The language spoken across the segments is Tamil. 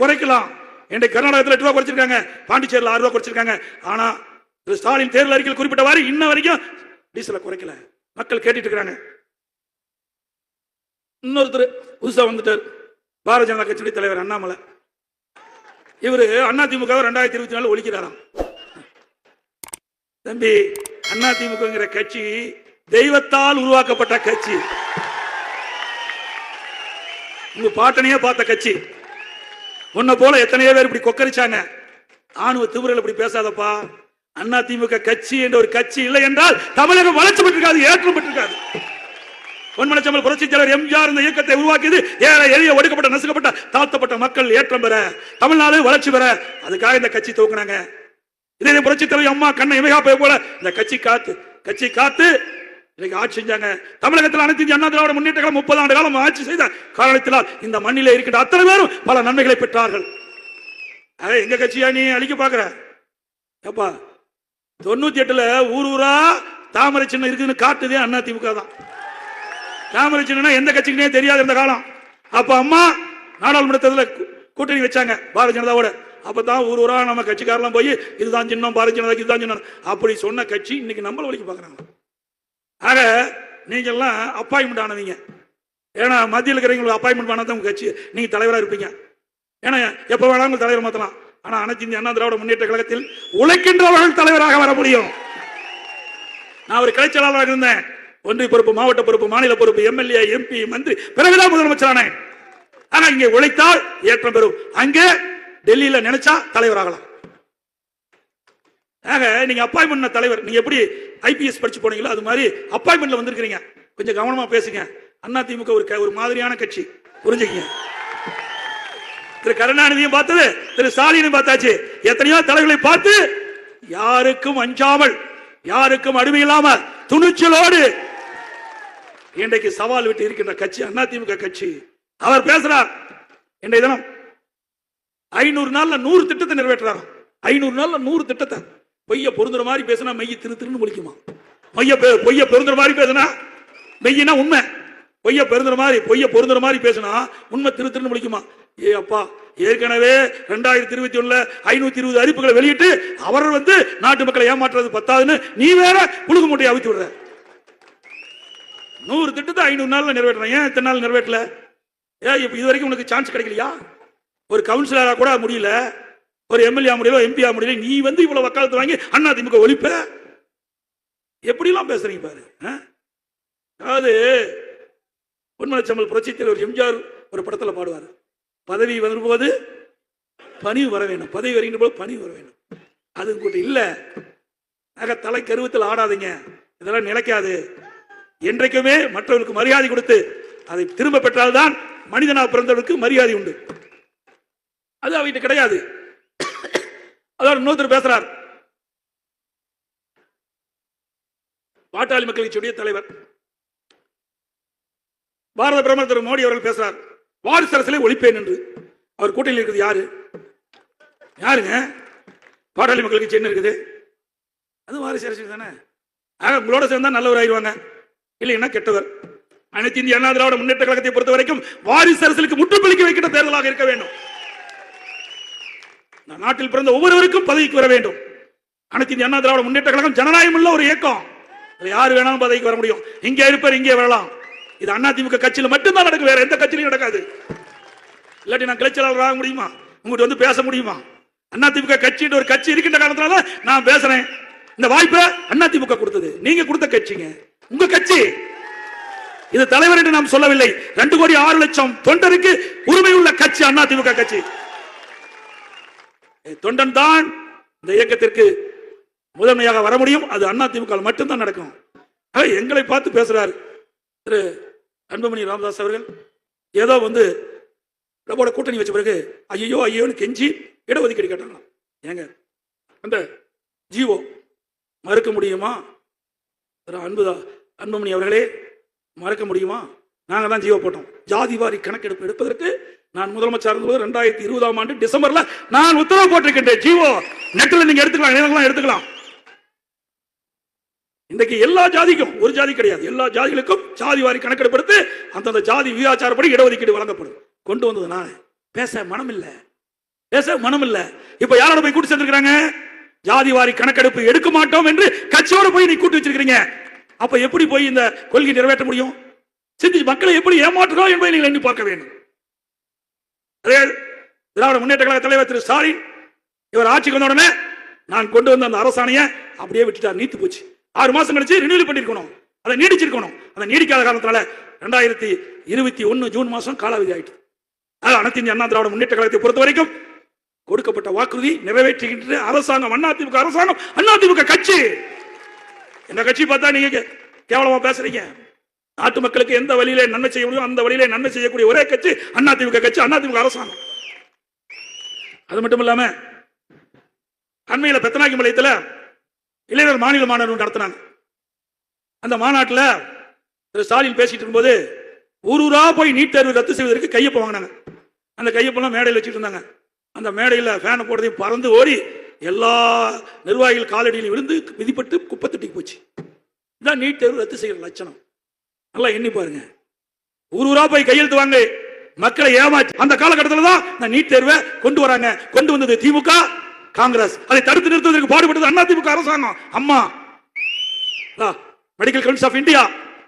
குறைக்கலாம். இன்றைக்கு கர்நாடகத்தில் எட்டு ரூபா குறைச்சிருக்காங்க. பாண்டிச்சேரியில் ஆறு ரூபா குறைச்சிருக்காங்க. ஆனா திரு ஸ்டாலின் தேர்தல் அறிக்கையில் குறிப்பிட்டவாறு இன்ன வரைக்கும் டீசலை குறைக்கல. மக்கள் கேட்டுட்டு இருக்கிறாங்க. இன்னொருத்தர் புதுசா வந்துட்டார். பாரதிய ஜனதா கட்சியுடைய தலைவர் அண்ணாமலை. இவர் அண்ணா திமுக ரெண்டாயிரத்தி இருபத்தி நாலு ஒழிக்கிறாராம். தம்பி அண்ணா திமுகங்கிற கட்சி தெய்வத்தால் உருவாக்கப்பட்ட கட்சி. உங்க பாட்டனையே பார்த்த கட்சி. உன்னை போல எத்தனையோ பேர் இப்படி கொக்கரிச்சாங்க. ஆணுவ திமுறையில் இப்படி பேசாதப்பா. அண்ணா திமுக கட்சி என்ற ஒரு கட்சி இல்லை என்றால் தமிழகம் வளர்ச்சி பெற்றிருக்காது ஏற்றம் பெற்றிருக்காது. பொன்மனச்சம்பல் புரட்சி தலைவர் எம்ஜிஆர் இந்த இயக்கத்தை உருவாக்கியது ஏழை எளிய ஒடுக்கப்பட்ட நசுக்கப்பட்ட தாழ்த்தப்பட்ட மக்கள் ஏற்றம் பெற தமிழ்நாடு வளர்ச்சி பெற. அதுக்காக இந்த கட்சி துவக்குனாங்க. இதே புரட்சி தலைவர் அம்மா கண்ணை இமையா போல இந்த கட்சி காத்து கட்சி காத்து இன்னைக்கு ஆட்சி செஞ்சாங்க. தமிழகத்தில் அனைத்து அண்ணா திராவிட முன்னேற்ற காலம் முப்பது ஆண்டு காலம் ஆட்சி செய்த காரணத்தினால் இந்த மண்ணில இருக்கின்ற அத்தனை பேரும் பல நன்மைகளை பெற்றார்கள். எங்க கட்சியா நீ? அழிக்க பாக்குற. ஏப்பா தொண்ணூத்தி எட்டுல ஊர் ஊரா தாமரை சின்னம் இருக்குன்னு காட்டுதே அண்ணா திமுக தான். தாமரை சின்ன எந்த கட்சிக்குனே தெரியாது இந்த காலம். அப்ப அம்மா நாடாளுமன்றத்தில் கூட்டணி வச்சாங்க பாரதிய ஜனதாவோட. அப்பதான் ஊர் ஊரா நம்ம கட்சிக்காரெல்லாம் போய் இதுதான் சின்னம் பாரதிய ஜனதாக்கு இதுதான் சின்னம். அப்படி சொன்ன கட்சி இன்னைக்கு நம்மள வலிக்கு பாக்குறாங்க. ஆக நீங்க எல்லாம் அப்பாயின்மெண்ட் ஆனவங்க. ஏன்னா மத்தியில் இருக்கிறவங்களுக்கு அப்பாயின்மெண்ட் பண்ணாதான் உங்கள் கட்சி நீங்கள் தலைவராக இருப்பீங்க. ஏன்னா எப்போ வேணாலும் தலைவர் மாற்றலாம் ஆனால் அனைத்து இந்திய அண்ணா திராவிட முன்னேற்ற கழகத்தில் உழைக்கின்றவர்கள் தலைவராக வர முடியும். நான் ஒரு கிளை செயலாளராக இருந்தேன். ஒன்றிய பொறுப்பு மாவட்ட பொறுப்பு மாநில பொறுப்பு எம்எல்ஏ எம்பி மந்திரி பிறகுதான் முதலமைச்சரானேன் ஆனா இங்கே உழைத்தால் ஏற்றம் பெறும். அங்கே டெல்லியில நினைச்சா தலைவராகலாம். ஆக நீங்க அப்பாயின்மெண்ட் தலைவர் நீங்க எப்படி ஐபிஎஸ் படிச்சு போனீங்களோ அது மாதிரி அப்பாயின்மெண்ட்ல வந்திருக்கீங்க கொஞ்சம் கவனமா பேசுங்க. அண்ணா திமுக ஒரு க- ஒரு மாதிரியான கட்சி. புரிஞ்சுக்கங்க. திரு கருணாநிதியும் பார்த்தது திரு ஸ்டாலினும் பார்த்தாச்சு. எத்தனையோ தலைவர்களை பார்த்து யாருக்கும் அஞ்சாமல் யாருக்கும் அடிமை இல்லாமல் துணிச்சலோடு இன்றைக்கு சவால் விட்டு இருக்கின்ற கட்சி அதிமுக கட்சி. அவர் பேசுறார் இன்றைய தினம் ஐநூறு நாள்ல நூறு திட்டத்தை நிறைவேற்றுறாங்க ஐநூறு நாள்ல நூறு திட்டத்தை. பொய்ய பொருந்துற மாதிரி பேசினா மெய்ய திரு திருன்னு முழிக்குமா பொய்ய பெ- பொய்ய பொருந்துற மாதிரி பேசினா மெய்யினா உண்மை. பொய்ய பெருந்துற மாதிரி பொய்ய பொருந்துற மாதிரி பேசினா உண்மை திரு திருன்னு முழிக்குமா ஏ அப்பா ஏற்கனவே ரெண்டாயிரத்தி இருபத்தி ஒண்ணுல ஐநூத்தி இருபது அறிவிப்புகளை வெளியிட்டு அவர் வந்து நாட்டு மக்களை ஏமாற்றுறது பத்தாதுன்னு நீ வேற புழுகு மூட்டையை அவித்து விடுற. நூறு திட்டத்தை ஐநூறு நாள்ல நிறைவேற்றலாம் ஏன் இத்தனை நாள் நிறைவேற்றல? ஏன் இப்ப இது வரைக்கும் உனக்கு சான்ஸ் கிடைக்கலையா? ஒரு கவுன்சிலரா கூட முடியல. ஒரு எம்எல்ஏ முடியல எம்பியா முடியல நீ வந்து இவ்வளவு வக்காலத்து வாங்கி அண்ணா திமுக ஒழிப்ப? எப்படிலாம் பேசுறீங்க பாரு ஆ? அதாவது பொன்மனச்சம்பல் புரட்சி தலைவர் எம்ஜிஆர் ஒரு படத்துல பாடுவார். பதவி வரும்போது பணிவு வர வேணும். பதவி வருகின்ற போது பணிவு வர வேணும். அது கூட இல்லை. ஆக தலை கருவத்தில் ஆடாதீங்க. இதெல்லாம் நிலைக்காது. என்றைக்குமே மற்றவர்களுக்கு மரியாதை கொடுத்து அதை திரும்ப பெற்றால்தான் மனிதனா பிறந்தவர்களுக்கு மரியாதை உண்டு. அது அவகிட்ட கிடையாது. அதாவது இன்னொருத்தர் பேசுறார். பாட்டாளி மக்கள் கட்சியுடைய தலைவர். பாரத பிரதமர் திரு மோடி அவர்கள் பேசுறார். வாரிசு அரசியலை ஒழிப்பேன் என்று. அவர் கூட்டணியில் இருக்குது யாரு? யாருங்க? பாட்டாளி மக்கள் கட்சி என்ன இருக்குது. அது வாரிசு அரசியல் தானே? ஆக உங்களோட சேர்ந்தா நல்லவர் ஆயிடுவாங்க. இல்லைன்னா கெட்டவர். அனைத்து இந்திய அண்ணா திராவிட முன்னேற்ற கழகத்தை பொறுத்த வரைக்கும் வாரிசு அரசியலுக்கு முற்றுப்புள்ளிக்கு வைக்கிற தேர்தலாக இருக்க வேண்டும். இந்த நாட்டில் பிறந்த ஒவ்வொருவருக்கும் பதவிக்கு வர வேண்டும். அனைத்து இந்திய அண்ணா திராவிட முன்னேற்ற கழகம் ஜனநாயகம் உள்ள ஒரு இயக்கம். அதுல யாரு வேணாலும் பதவிக்கு வர முடியும். இங்கே இருப்பார் இங்கே வரலாம். இது அண்ணா திமுக மட்டும்தான் நடக்கும் வேற எந்த கட்சியிலும் நடக்காது. இல்லாட்டி நான் கிளைச்சலாளர் ஆக முடியுமா? உங்கள்கிட்ட வந்து பேச முடியுமா? அண்ணா திமுக கட்சின்ற ஒரு கட்சி இருக்கின்ற காரணத்தினால நான் பேசுறேன். இந்த வாய்ப்பை அண்ணா திமுக கொடுத்தது. நீங்க கொடுத்த கட்சிங்க. உங்க கட்சி. இது தலைவர் என்று நாம் சொல்லவில்லை. ரெண்டு கோடி ஆறு லட்சம் தொண்டருக்கு உரிமை உள்ள கட்சி அண்ணா திமுக கட்சி. தொண்டன் தான் இந்த இயக்கத்திற்கு முதன்மையாக வர முடியும். அது அண்ணா திமுக மட்டும்தான் நடக்கும். எங்களை பார்த்து பேசுறாரு திரு அன்புமணி ராமதாஸ் அவர்கள். ஏதோ வந்து நம்மளோட கூட்டணி வச்ச பிறகு ஐயோ ஐயோன்னு கெஞ்சி இடஒதுக்கீடு கேட்டாங்க ஏங்க அந்த ஜீவோ மறுக்க முடியுமா? அன்புதா அன்புமணி அவர்களே மறக்க முடியுமா? நாங்கள் தான் ஜீவோ போட்டோம். ஜாதி வாரி கணக்கெடுப்பு எடுப்பதற்கு நான் முதலமைச்சர் இருந்தபோது ரெண்டாயிரத்தி இருபதாம் ஆண்டு டிசம்பர்ல நான் உத்தரவு போட்டிருக்கின்றேன். ஜீவோ நெட்ல நீங்க எடுத்துக்கலாம் இணையதளம் எடுத்துக்கலாம். இன்றைக்கு எல்லா ஜாதிக்கும் ஒரு ஜாதி கிடையாது. எல்லா ஜாதிகளுக்கும் ஜாதி வாரி கணக்கெடுப்படுத்து அந்தந்த ஜாதி விகிதாச்சாரப்படி இடஒதுக்கீடு வழங்கப்படும். கொண்டு வந்தது நான். பேச மனம் இல்ல பேச மனம் இல்ல இப்ப யாரோட போய் கூட்டு சேர்ந்திருக்கிறாங்க? ஜாதி வாரி கணக்கெடுப்பு எடுக்க மாட்டோம் என்று கட்சியோட போய் நீ கூட்டு வச்சிருக்கீங்க அப்ப எப்படி போய் இந்த கொள்கை நிறைவேற்ற முடியும்? சிந்திச்சு மக்களை எப்படி ஏமாற்றுறோம் என்பதை நீங்கள் எண்ணி பார்க்க வேண்டும். திராவிட முன்னேற்ற கழக தலைவர் திரு ஸ்டாலின் இவர் ஆட்சிக்கு வந்த உடனே நான் கொண்டு வந்த அந்த அரசாணையை அப்படியே விட்டுட்டார் நீத்து போச்சு. ஆறு மாசம் கழிச்சு ரினியூல் பண்ணிருக்கணும். அதை நீடிச்சிருக்கணும். அதை நீடிக்காத காரணத்தினால ரெண்டாயிரத்தி இருபத்தி ஒன்னு ஜூன் மாசம் காலாவதி ஆயிட்டு அது அனைத்து இந்திய அண்ணா திராவிட முன்னேற்ற கழகத்தை பொறுத்த வரைக்கும் கொடுக்கப்பட்ட வாக்குறுதி நிறைவேற்றுகின்ற அரசாங்கம் அதிமுக அரசாங்கம் அதிமுக கட்சி. எங்க கட்சி பார்த்தா நீங்க கேவலமா பேசுறீங்க. நாட்டு மக்களுக்கு எந்த வழியிலே நன்மை செய்ய முடியும் அந்த வழியிலே நன்மை செய்யக்கூடிய ஒரே கட்சி அதிமுக கட்சி அதிமுக அரசாங்கம். அது மட்டும் இல்லாம அண்மையில பெத்தனாக்கி மலையத்தில் இளைஞர் மாநில மாநாடு நடத்தினாங்க. அந்த மாநாட்டில் திரு ஸ்டாலின் பேசிட்டு இருக்கும்போது ஊர் ஊரா போய் நீட் தேர்வு ரத்து செய்வதற்கு கையொப்பம் வாங்கினாங்க. அந்த கையொப்பெல்லாம் மேடையில் வச்சுட்டு இருந்தாங்க. அந்த மேடையில் ஃபேனை போடுறதையும் பறந்து ஓடி எல்லா நிர்வாகிகள் காலடியில் விழுந்து மிதிப்பட்டு குப்பத்தட்டிக்கு போச்சு. இதான் நீட் தேர்வு ரத்து செய்கிற லட்சணம். நல்லா எண்ணி பாருங்க. ஊர் ஊரா போய் கையெழுத்து வாங்க மக்களை ஏமாற்றி அந்த காலகட்டத்தில் தான் இந்த நீட் தேர்வை கொண்டு வராங்க. கொண்டு வந்தது திமுக காங்கிரஸ். அதை தடுத்து நிறுத்துவதற்கு பாடுபட்டது அண்ணா திமுக அரசாங்கம். அம்மா. மெடிக்கல் கவுன்சில் ஆஃப் இந்தியா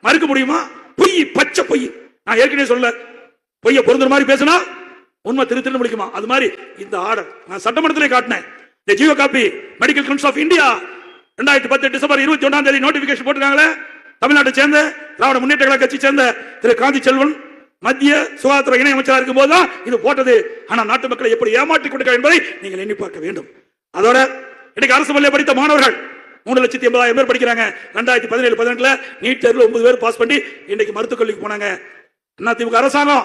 மறுக்க முடியுமா? பொய் பச்சை பொய். நான் ஏற்கனவே சொல்ல பொய்ய பொருந்துற மாதிரி பேசினா உண்மை திரு முடிக்குமா? அது மாதிரி இந்த ஆர்டர் நான் சட்டமன்றத்திலே காட்டினேன். இந்த Jio copy medical council of India ரெண்டாயிரத்தி பத்து டிசம்பர் இருபத்தி ஒன்றாம் தேதி நோட்டிபிகேஷன் போட்டுருக்காங்களே. தமிழ்நாட்டை சேர்ந்த திராவிட முன்னேற்ற கழக கட்சி சேர்ந்த திரு காந்தி செல்வன் மத்திய சுகாதார இணை அமைச்சராக இருக்கும் போதுதான் இது போட்டது. ஆனா நாட்டு மக்களை எப்படி ஏமாற்றி கொடுக்க என்பதை நீங்கள் எண்ணி பார்க்க வேண்டும். அதோட இன்னைக்கு அரசு பள்ளியை படித்த மாணவர்கள் மூணு லட்சத்தி எண்பதாயிரம் பேர் படிக்கிறாங்க. ரெண்டாயிரத்தி பதினேழு பதினெட்டுல நீட் தேர்வில் ஒன்பது பேர் பாஸ் பண்ணி இன்னைக்கு மருத்துவக் கல்விக்கு போனாங்க. அதிமுக அரசாங்கம்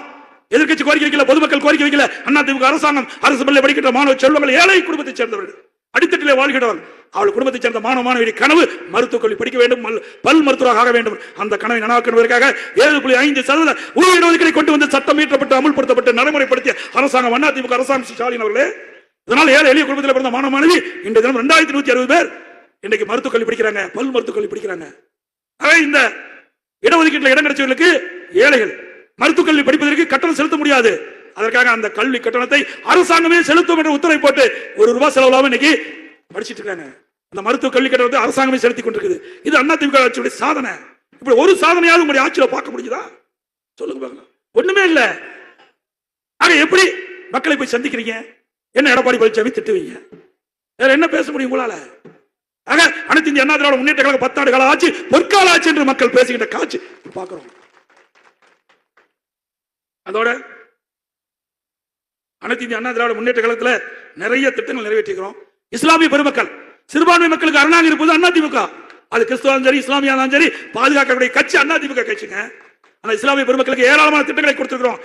எதிர்கட்சி கோரிக்கை வைக்கல பொதுமக்கள் கோரிக்கை வைக்கல. அதிமுக அரசாங்கம் அரசு பள்ளி படிக்கின்ற மாணவ செல்வங்கள் ஏழை குடும்பத்தை சேர்ந்தவர்கள். அடித்தட்டிலே வாழ்கிறவர்கள். அவள் குடும்பத்தை சேர்ந்த மாணவ மாணவி கனவு மருத்துவக் கல்வி படிக்க வேண்டும் மல்- பல் மருத்துவராக ஆக வேண்டும். அந்த கனவை நனவாக்குவதற்காக ஏழு புள்ளி ஐந்து சதவீத உரிய ஒதுக்கீடை கொண்டு வந்து சட்டம் இயற்றப்பட்டு அமுல்படுத்தப்பட்டு நடைமுறைப்படுத்திய அரசாங்கம் அதிமுக அரசாங்கம் ஸ்டாலின் அவர்களே இதனால் ஏழை எளிய குடும்பத்தில் பிறந்த மாணவ மாணவி இந்த தினம் ரெண்டாயிரத்தி நூத்தி அறுபது பேர் இன்னைக்கு மருத்துவக் கல்வி படிக்கிறாங்க பல் மருத்துவக் கல்வி படிக்கிறாங்க. இந்த இடஒதுக்கீட்டில் இடம் கிடைச்சவர்களுக்கு ஏழைகள் மருத்துவக் கல்வி படிப்பதற்கு கட்டணம் செலுத்த முடியாது. அதற்காக அந்த கல்வி கட்டணத்தை அரசாங்கமே செலுத்தும் என்ற உத்தரவை போட்டு ஒரு ரூபாய் செலவில்லாம இன்னைக்கு படிச்சுட்டு இருக்காங்க அந்த மருத்துவ கல்வி கட்டணத்தை அரசாங்கமே செலுத்தி கொண்டிருக்குது. இது அண்ணா திமுக ஆட்சியுடைய சாதனை. இப்படி ஒரு சாதனையாவது உங்களுடைய ஆட்சியில பார்க்க முடியுதா சொல்லுங்க பாக்கலாம். ஒண்ணுமே இல்லை. ஆக எப்படி மக்களை போய் சந்திக்கிறீங்க? என்ன எடப்பாடி பழனிசாமி திட்டுவீங்க? வேற என்ன பேச முடியும் உங்களால? ஆக அனைத்து இந்திய அண்ணா திராவிட முன்னேற்ற கழக பத்தாண்டு கால ஆட்சி பொற்கால ஆட்சி என்று மக்கள் பேசுகின்ற காட்சி பார்க்கிறோம். அதோட அனைத்து இந்திய அண்ணா திராவிட முன்னேற்ற காலத்தில் நிறைய திட்டங்கள் நிறைவேற்றிக்கிறோம். இஸ்லாமிய பெருமக்கள் சிறுபான்மை மக்களுக்கு அரணாக இருப்பது அதிமுக அது கிறிஸ்துவம் சரி இஸ்லாமியா சரி பாதுகாக்கக்கூடிய கட்சி அதிமுக கட்சிங்க. ஆனா இஸ்லாமிய பெருமக்களுக்கு ஏராளமான திட்டங்களை கொடுத்திருக்கிறோம்.